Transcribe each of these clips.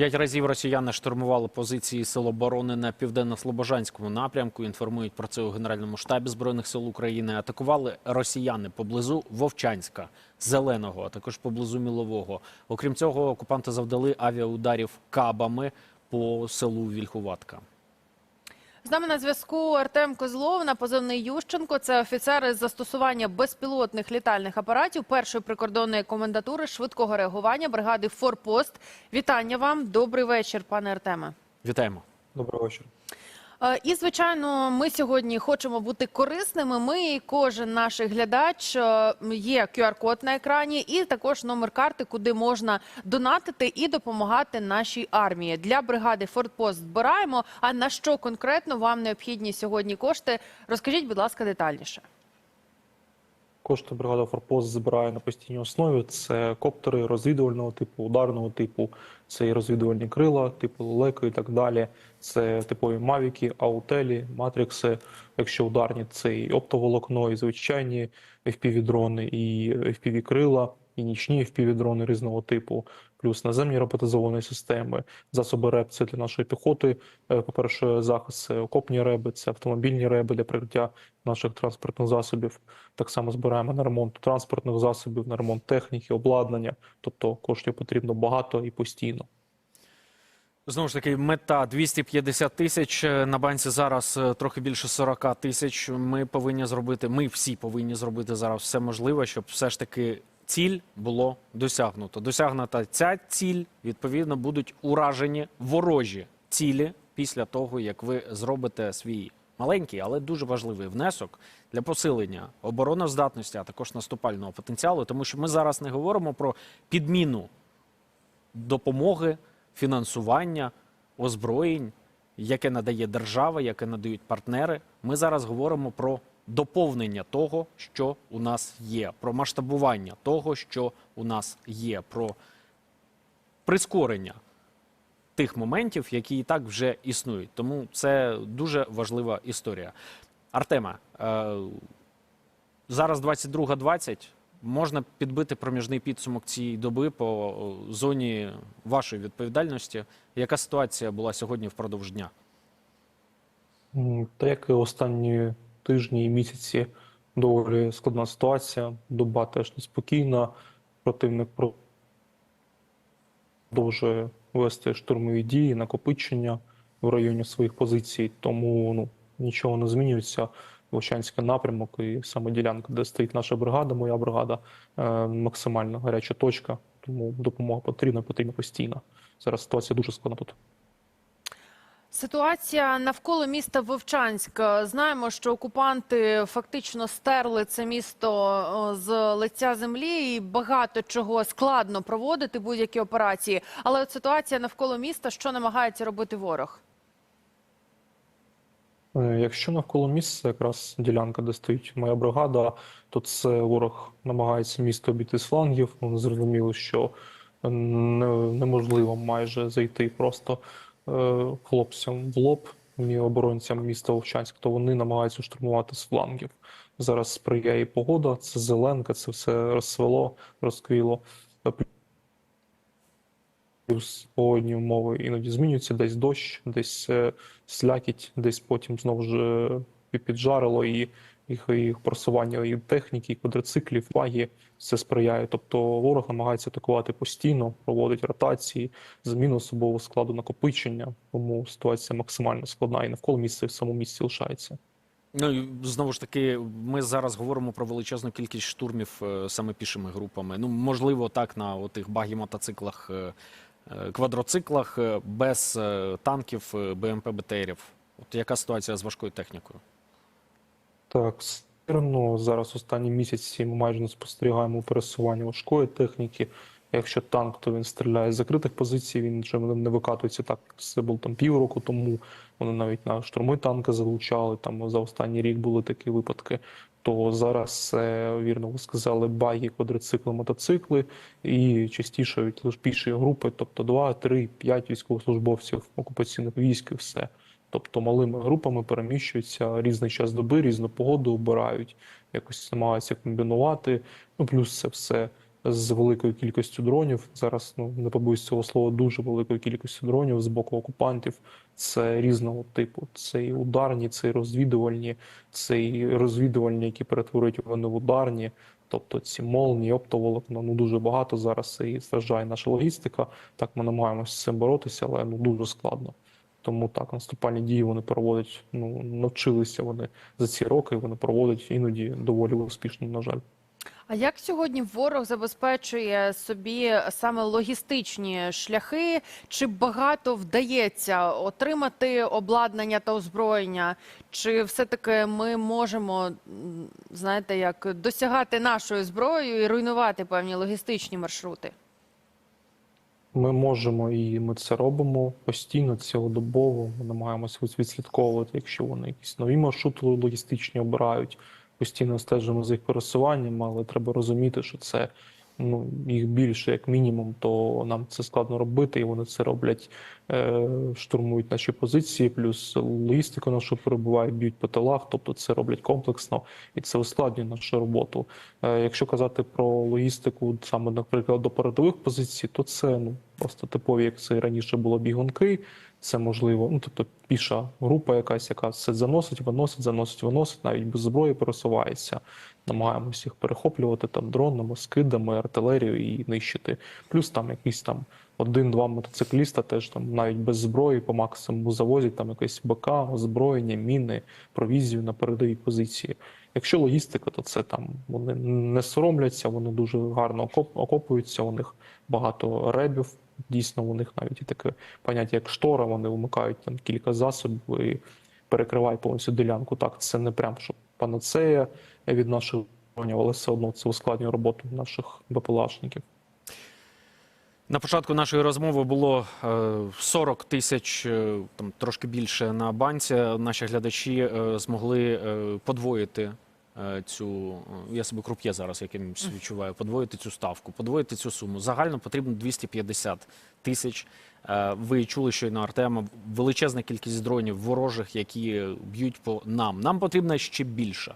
П'ять разів росіяни штурмували позиції сил оборони на південно-слобожанському напрямку. Інформують про це у Генеральному штабі збройних сил України. Атакували росіяни поблизу Вовчанська, Зеленого, а також поблизу Мілового. Окрім цього, окупанти завдали авіаударів кабами по селу Вільхуватка. З нами на зв'язку Артем Козлов на позивний Ющенко. Це офіцер із застосування безпілотних літальних апаратів першої прикордонної комендатури швидкого реагування бригади Форпост. Вітання вам. Добрий вечір, пане Артеме. Вітаємо. Доброго вечора. Е, І звичайно, ми сьогодні хочемо бути корисними. Ми і кожен наш глядач е, є QR-код на екрані, і також номер карти, куди можна донатити і допомагати нашій армії. Для бригади Фортпост збираємо. А на що конкретно вам необхідні сьогодні кошти? Розкажіть, будь ласка, детальніше. Кошти бригада Форпост збирає на постійній основі. Це коптери розвідувального типу, ударного типу, це і розвідувальні крила, типу лелеки і так далі. Це типові мавіки, аутелі, матрикси. Якщо ударні, це і оптоволокно, і звичайні FPV-дрони, і FPV-крила, і нічні FPV-дрони різного типу, плюс наземні роботизовані системи, засоби РЕБ це для нашої піхоти. Е, По-перше, захист це окопні реби, це автомобільні реби для прикриття наших транспортних засобів. Так само збираємо на ремонт транспортних засобів, на ремонт техніки, обладнання. Тобто коштів потрібно багато і постійно. Знову ж таки, мета 250 тисяч. На банці зараз е, трохи більше 40 тисяч. Ми повинні зробити, ми всі повинні зробити зараз все можливе, щоб все ж таки ціль було досягнуто. Досягнута ця ціль, відповідно, будуть уражені ворожі цілі після того, як ви зробите свій маленький, але дуже важливий внесок для посилення обороноздатності, а також наступального потенціалу, тому що ми зараз не говоримо про підміну допомоги, фінансування, озброєнь, яке надає держава, яке надають партнери. Ми зараз говоримо про доповнення того, що у нас є, про масштабування того, що у нас є, про прискорення тих моментів, які і так вже існують. Тому це дуже важлива історія. Артема, е, зараз 22.20. Можна підбити проміжний підсумок цієї доби по зоні вашої відповідальності. Яка ситуація була сьогодні впродовж дня? М, Та як і останні тижні і місяці доволі складна ситуація. Доба теж неспокійна. Противник продовжує вести штурмові дії, накопичення в районі своїх позицій, тому ну, нічого не змінюється. Вовчанський напрямок і саме ділянка, де стоїть наша бригада, моя бригада, е, максимально гаряча точка. Тому допомога потрібна, потрібна постійно. Зараз ситуація дуже складна тут. Ситуація навколо міста Вовчанськ. Знаємо, що окупанти фактично стерли це місто з лиця землі, і багато чого складно проводити будь-які операції. Але от ситуація навколо міста, що намагається робити ворог? Е, Якщо навколо місця, якраз ділянка, де стоїть моя бригада, то це ворог намагається місто обійти з флангів. Ну, зрозуміло, що неможливо майже зайти просто хлопцям в лоб, і оборонцям міста Вовчанськ, то вони намагаються штурмувати з флангів. Зараз сприяє погода, це зеленка, це все розсвело, розквіло. Плюс погодні умови іноді змінюються, десь дощ, десь е, слякіть, десь потім знову ж е, піджарило і їх, їх просування і техніки, і квадроциклів, ваги це сприяє. Тобто ворог намагається атакувати постійно, проводить ротації, зміну особового складу накопичення. Тому ситуація максимально складна і навколо місця в самому місці лишається. Ну і знову ж таки, ми зараз говоримо про величезну кількість штурмів е, саме пішими групами. Ну, можливо, так на отих багі мотоциклах, е, е, квадроциклах, без танків, БМП БТРів. От яка ситуація з важкою технікою? Так, ну, зараз останні місяці ми майже не спостерігаємо пересування важкої техніки. Якщо танк, то він стріляє з закритих позицій, він вже не викатується так. Це було там півроку тому. Вони навіть на штурми танки залучали. Там за останній рік були такі випадки. То зараз вірно ви сказали, баги, квадроцикли, мотоцикли і частіше від лише групи, тобто 2, 3, 5 військовослужбовців окупаційних військ і все. Тобто малими групами переміщуються різний час доби, різну погоду обирають, якось намагаються комбінувати. Ну плюс це все з великою кількістю дронів. Зараз ну не побоюсь цього слова, дуже великою кількістю дронів з боку окупантів. Це різного типу. Це і ударні, це і розвідувальні, це і розвідувальні, які перетворюють вони в ударні. Тобто ці молні, оптоволокна, ну дуже багато зараз і страждає наша логістика. Так ми намагаємося з цим боротися, але ну дуже складно. Тому так, наступальні дії вони проводять, ну навчилися вони за ці роки, вони проводять іноді доволі успішно, на жаль. А як сьогодні ворог забезпечує собі саме логістичні шляхи? Чи багато вдається отримати обладнання та озброєння? Чи все-таки ми можемо, знаєте, як досягати нашою зброєю і руйнувати певні логістичні маршрути? Ми можемо і ми це робимо постійно, цілодобово. Ми намагаємося відслідковувати, якщо вони якісь нові маршрути логістичні обирають. Постійно стежимо за їх пересуванням, але треба розуміти, що це ну їх більше, як мінімум, то нам це складно робити, і вони це роблять, е, штурмують наші позиції, плюс логістику нашу перебувають, б'ють по тилах, тобто це роблять комплексно, і це ускладнює нашу роботу. Е, Якщо казати про логістику, саме, наприклад, до передових позицій, то це ну просто типові, як це і раніше було бігунки. Це можливо, ну тобто піша група, якась, яка все заносить, виносить, заносить, виносить, навіть без зброї пересувається. Намагаємося їх перехоплювати там дронами, скидами, артилерією і нищити. Плюс там якісь там один-два мотоцикліста, теж там навіть без зброї по максимуму завозять там якесь БК, озброєння, міни, провізію на передовій позиції. Якщо логістика, то це там вони не соромляться, вони дуже гарно окопуються. У них багато ребів. Дійсно, у них навіть і таке поняття, як штора, вони вмикають там кілька засобів і перекривають повністю ділянку. Так, це не прям що панацея від наших дронів, але все одно це ускладнює роботу наших БПЛАшників. На початку нашої розмови було е, 40 тисяч, е, там трошки більше на банці. Наші глядачі е, змогли е, подвоїти е, цю. е, Я себе круп'є зараз якимось відчуваю, подвоїти цю ставку, подвоїти цю суму. Загально потрібно 250 тисяч. Е, Ви чули щойно Артема, величезна кількість дронів ворожих, які б'ють по нам. Нам потрібна ще більша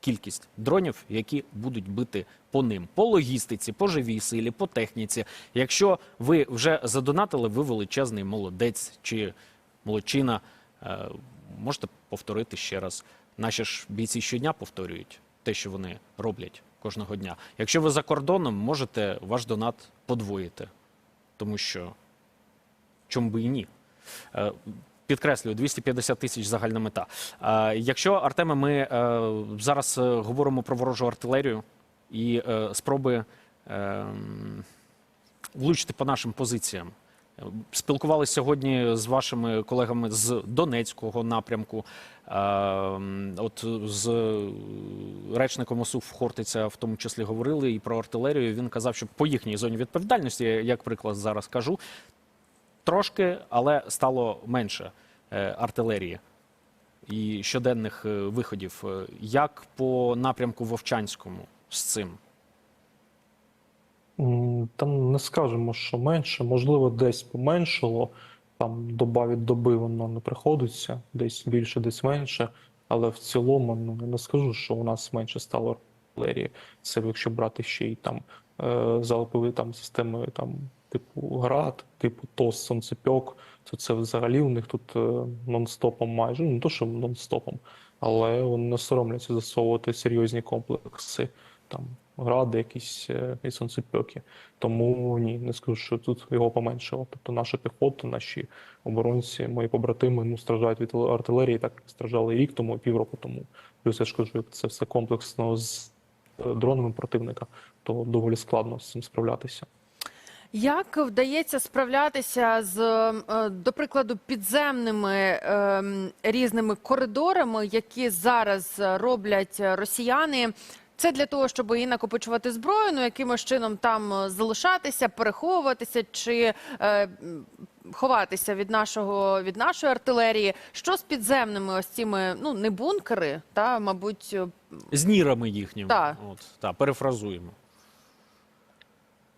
кількість дронів, які будуть бити по ним, по логістиці, по живій силі, по техніці. Якщо ви вже задонатили, ви величезний молодець чи молодчина. Е, Можете повторити ще раз. Наші ж бійці щодня повторюють те, що вони роблять кожного дня. Якщо ви за кордоном, можете ваш донат подвоїти, тому що чому би і ні. Підкреслюю, 250 тисяч загальна мета. Е, Якщо Артеме, ми е, зараз е, говоримо про ворожу артилерію і спроби е, влучити по нашим позиціям. Спілкувалися сьогодні з вашими колегами з Донецького напрямку. Е, От з речником ОСУ Хортиця в тому числі говорили і про артилерію. Він казав, що по їхній зоні відповідальності, як приклад зараз кажу, трошки, але стало менше е, артилерії і щоденних е, виходів. Е, Як по напрямку Вовчанському з цим? М, Та не скажемо, що менше, можливо, десь поменшало. Там доба від доби воно не приходиться, десь більше, десь менше. Але в цілому, ну я не скажу, що у нас менше стало артилерії. Це якщо брати ще й там залпові там системи, там типу град, типу ТОС, сонцепьок, то це взагалі у них тут е, нон-стопом майже. Ну не то, що нон-стопом, але вони не соромляться засовувати серйозні комплекси. Там гради, якісь е, і сонцепьоки. Тому ні, не скажу, що тут його поменшало. Тобто наша піхота, наші оборонці, мої побратими ну, страждають від артилерії, так страждали рік тому, і півроку тому. Плюс я ж кажу, це все комплексно з е, дронами противника, то доволі складно з цим справлятися. Як вдається справлятися з, е, до прикладу, підземними ем, різними коридорами, які зараз е, роблять росіяни? Це для того, щоб і накопичувати зброю, ну якимось чином там е, залишатися, переховуватися чи е, ховатися від нашого від нашої артилерії. Що з підземними ось цими, ну не бункери, та мабуть, е, З нірами їхніми. Так. От, та, перефразуємо.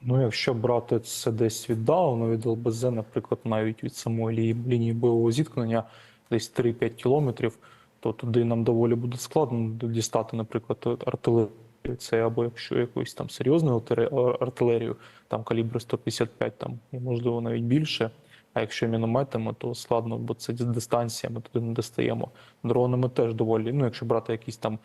Ну, якщо брати це десь віддалено від ЛБЗ, наприклад, навіть від самої лінії, бойового зіткнення, десь 3-5 кілометрів, то туди нам доволі буде складно дістати, наприклад, артилерію Це або якщо якоюсь там серйозну артиле- артилерію, там калібри 155, там і можливо навіть більше. А якщо мінометами, то складно, бо це дистанція, ми туди не достаємо. Дронами теж доволі. Ну, якщо брати якийсь там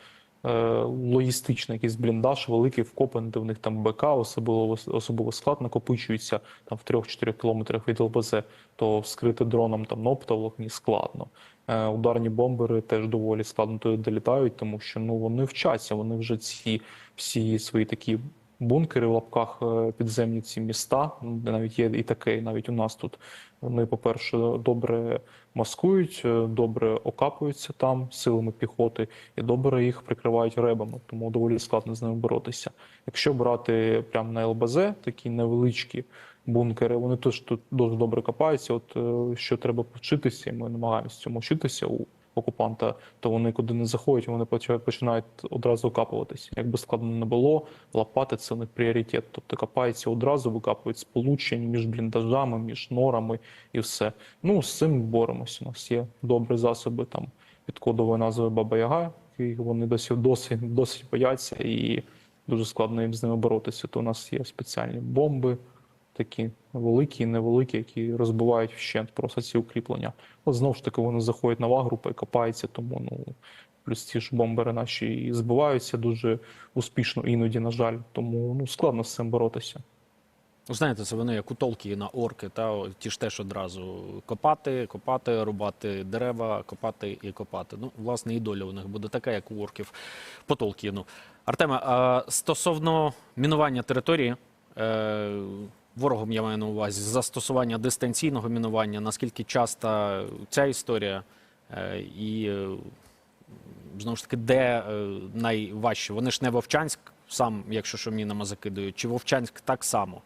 логістичний якийсь бліндаж, великий вкопаний, де в них там БК, особливо особливо склад накопичується там в 3-4 кілометрах від ЛБЗ, то вскрити дроном там на оптоволокні складно. Е, ударні бомбери теж доволі складно туди долітають, тому що ну вони вчаться, вони вже ці всі свої такі бункери в лапках е, підземні ці міста, де навіть є і таке, навіть у нас тут. Вони, по-перше, добре маскують, е, добре окапуються там силами піхоти, і добре їх прикривають ребами, тому доволі складно з ними боротися. Якщо брати прямо на ЛБЗ, такі невеличкі бункери, вони теж тут дуже добре копаються. От е, що треба повчитися, і ми намагаємося цьому вчитися у окупанта, то вони куди не заходять, вони починають одразу окапуватися. Якби складно не було, лопати це них пріоритет. Тобто копаються одразу, викапують сполучення між бліндажами, між норами і все. Ну з цим боремося. У нас є добрі засоби там під кодовою назвою Баба Яга, і вони досі досить, досить бояться і дуже складно їм з ними боротися. То у нас є спеціальні бомби, такі великі і невеликі, які розбивають вщент просто ці укріплення. От знову ж таки вони заходять нова група і копаються, тому ну плюс ці ж бомбери наші і збиваються дуже успішно іноді, на жаль. Тому ну складно з цим боротися. Ну, Знаєте, це вони як у Толкіна, орки, та ті ж теж одразу копати, копати, рубати дерева, копати і копати. Ну, власне, і доля у них буде така, як у орків по Толкіну. Артеме, а стосовно мінування території, е, ворогом я маю на увазі застосування дистанційного мінування, наскільки часто ця історія, е, і е, знову ж таки, де е, найважче? Вони ж не Вовчанськ сам, якщо що мінами закидують, чи Вовчанськ так само?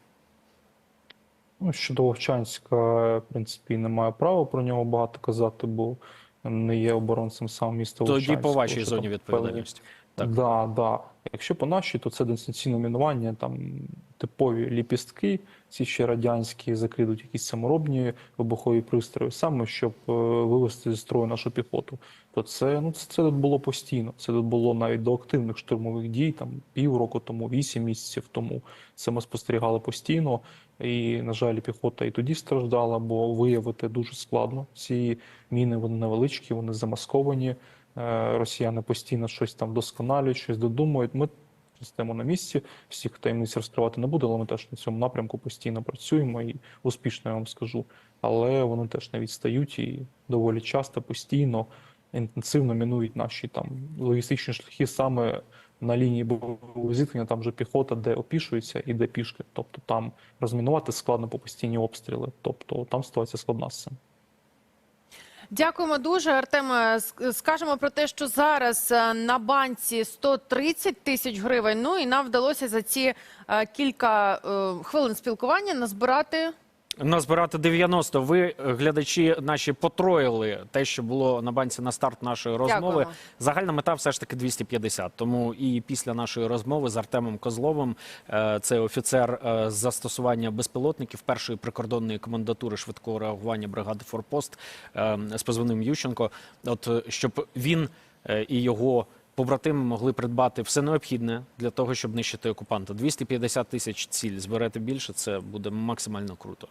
Ну, щодо Вовчанська, в принципі, не маю права про нього багато казати, бо не є оборонцем сам міста Тоді по вашій зоні відповідальності. Так. Да, да. Якщо по нашій, то це дистанційне мінування, там типові ліпістки, ці ще радянські, закидуть якісь саморобні вибухові пристрої, саме щоб е, вивести зі строю нашу піхоту. То це ну це, це тут було постійно. Це тут було навіть до активних штурмових дій, там півроку тому, вісім місяців тому. Це ми спостерігали постійно. І, на жаль, піхота і тоді страждала, бо виявити дуже складно. Ці міни вони невеличкі, вони замасковані. Е, Росіяни постійно щось там вдосконалюють, щось додумують. Ми стоїмо на місці, всіх таємниць розкривати не буду, але ми теж на цьому напрямку постійно працюємо і успішно я вам скажу. Але вони теж не відстають і доволі часто, постійно, інтенсивно мінують наші там логістичні шляхи саме на лінії бойового зіткнення, там вже піхота, де опішується і де пішки. Тобто там розмінувати складно по постійні обстріли. Тобто там ситуація складна з цим. Дякуємо дуже, Артеме. Скажемо про те, що зараз е, на банці 130 тисяч гривень. Ну і нам вдалося за ці е, кілька е, хвилин спілкування назбирати. Назбирати 90. Ви, е, глядачі, наші потроїли те, що було на банці на старт нашої розмови. Дякуємо. Загальна мета все ж таки 250. Тому і після нашої розмови з Артемом Козловим, е, це офіцер е, з застосування безпілотників першої прикордонної комендатури швидкого реагування бригади Форпост е, з позивним Ющенко. От е, щоб він е, і його. Побратими могли придбати все необхідне для того, щоб нищити окупанта. 250 тисяч ціль зберете більше. Це буде максимально круто.